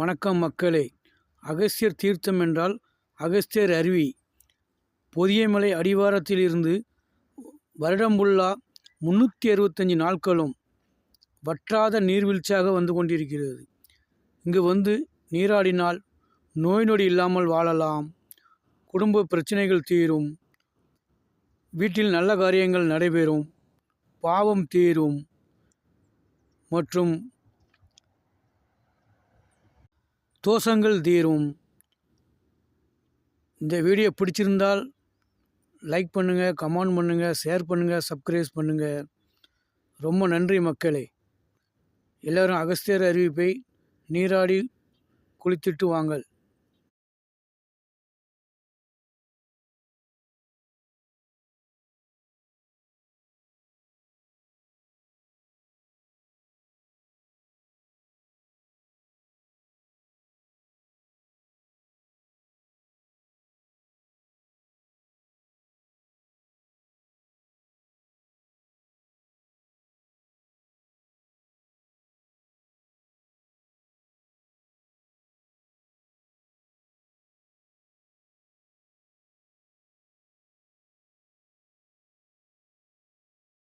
வணக்கம் மக்களே. அகஸ்தியர் தீர்த்தம் என்றால் அகஸ்தியர் அருவி. பொதியமலை அடிவாரத்தில் இருந்து முந்நூற்றி அறுபத்தஞ்சி நாட்களும் வற்றாத நீர்வீழ்ச்சியாக வந்து கொண்டிருக்கிறது. இங்கு வந்து நீராடினால் நோய் நொடி இல்லாமல் வாழலாம். குடும்ப பிரச்சனைகள் தீரும். வீட்டில் நல்ல காரியங்கள் நடைபெறும். பாவம் தீரும். மற்றும் தோஷங்கள் தீரும். இந்த வீடியோ பிடிச்சிருந்தால் லைக் பண்ணுங்கள் கமெண்ட் பண்ணுங்கள் ஷேர் பண்ணுங்கள் சப்ஸ்கிரைப் பண்ணுங்கள் ரொம்ப நன்றி மக்களே. எல்லோரும் அகஸ்தியர் அறிவிப்பை நீராடி குளித்துட்டு வாங்கள்.